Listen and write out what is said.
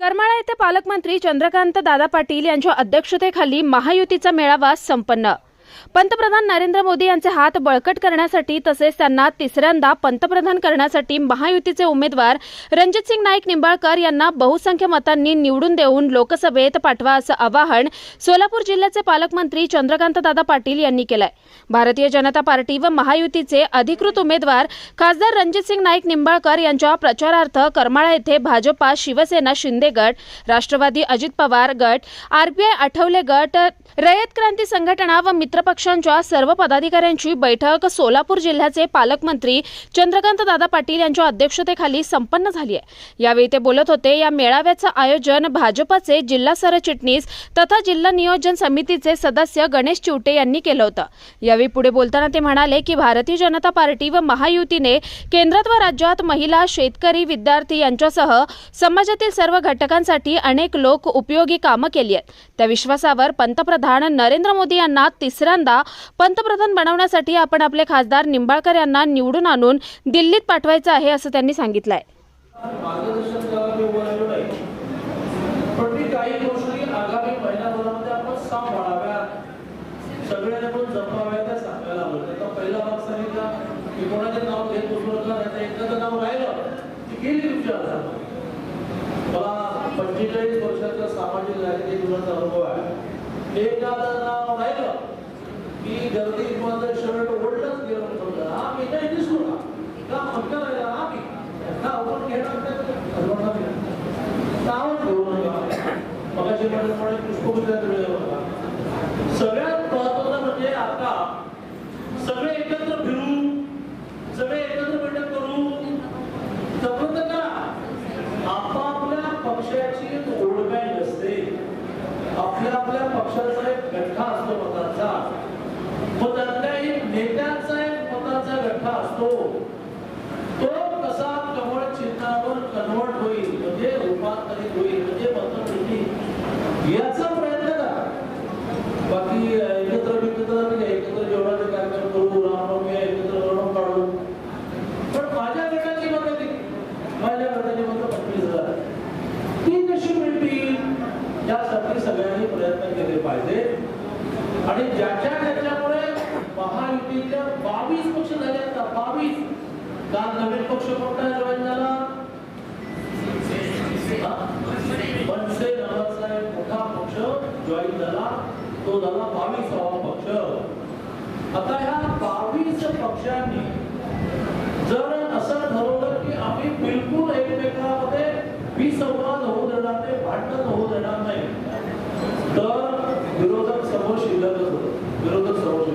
करमाळा येथे पालकमंत्री चंद्रकांत दादा पाटील यांच्या अध्यक्षतेखाली महायुतीचा मेळावा संपन्न. पंतप्रधान नरेंद्र मोदी यांचे हात बळकट करण्यासाठी तसेच त्यांना तिसऱ्यांदा पंतप्रधान करण्यासाठी महायुतीचे उमेदवार रणजितसिंग नाईक निंबाळकर यांना बहुसंख्य मतांनी निवडून देऊन लोकसभेत पाठवा असं आवाहन सोलापूर जिल्ह्याचे पालकमंत्री चंद्रकांत दादा पाटील यांनी केलंय. भारतीय जनता पार्टी व महायुतीचे अधिकृत उमेदवार खासदार रणजितसिंग नाईक निंबाळकर यांच्या प्रचारार्थ करमाळा येथे भाजपा शिवसेना शिंदे गट राष्ट्रवादी अजित पवार गट आरबीआय आठवले गट रयत क्रांती संघटना व मित्र मित्रपक्षांच्या सर्व पदाधिकाऱ्यांची बैठक सोलापूर जिल्ह्याचे पालकमंत्री चंद्रकांत दादा पाटील यांच्या अध्यक्षतेखाली संपन्न झाली आहे. यावेळी ते बोलत होते या मेळाव्याचं आयोजन भाजपचे जिल्हा सरचिटणीस तथा जिल्हा नियोजन समितीचे सदस्य गणेश चिवटे यांनी केलं होतं. यावेळी पुढे बोलताना ते म्हणाले की भारतीय जनता पार्टी व महायुतीने केंद्रात व राज्यात महिला शेतकरी विद्यार्थी यांच्यासह समाजातील सर्व घटकांसाठी अनेक लोक उपयोगी कामं केली आहेत. त्या विश्वासावर पंतप्रधान नरेंद्र मोदी यांना दुसऱ्यांदा पंतप्रधान बनवण्यासाठी आपण आपले खासदार निंबाळकर यांना निवडून आणून दिल्लीत पाठवायचं आहे असं त्यांनी सांगितलं आहे मला पंचेचाळीस वर्षाचा सामाजिक राजकीय जीवनाचा अनुभव आहे. एकदा नाव राहिलं की माझं शर्ट ओढलंच गेलं समजा. आम्ही नाही दिसलो का का फक्त राहिला का आपण घेणार नाव मगाशी वेळ सगळ्यात महत्वाचं म्हणजे आता सगळे एकत्र फिरू सगळे एकत्र बैठक करू. तर आपापल्या पक्षाची ओढ बँक असते आपल्या आपल्या पक्षाचा कन्वर्ट होईल, म्हणजे रूपांतरित होईल, म्हणजे मतं मिळतील. याचा प्रयत्न करा. बाकी एकत्र विकत्र नाही एकत्र जेवणाचे कार्यक्रम करू, रामनवमी एकत्र रणव काढू पण माझ्या गटाची मतं किती? माझ्या गटाची मतं पंचवीस हज़ार. ती कशी मिळतील? यासाठी सगळ्यांनी प्रयत्न केले पाहिजे. आणि ज्याच्या ज्याच्यामुळे महायुतीच्या बावीस पक्ष झाले आता, बावीस. काल नवीन पक्ष कोणता जॉईन झाला? एक मोठा पक्ष जॉईन झाला तो झाला बावीसावा पक्ष. आता ह्या बावीस पक्षांनी जर असं ठरवलं की आम्ही बिलकुल एकमेकांमध्ये विसंवाद होऊ देणार नाही भांडण होऊ देणार नाही तर विरोधक समोर शिल्लकच होतं. विरोधक समोर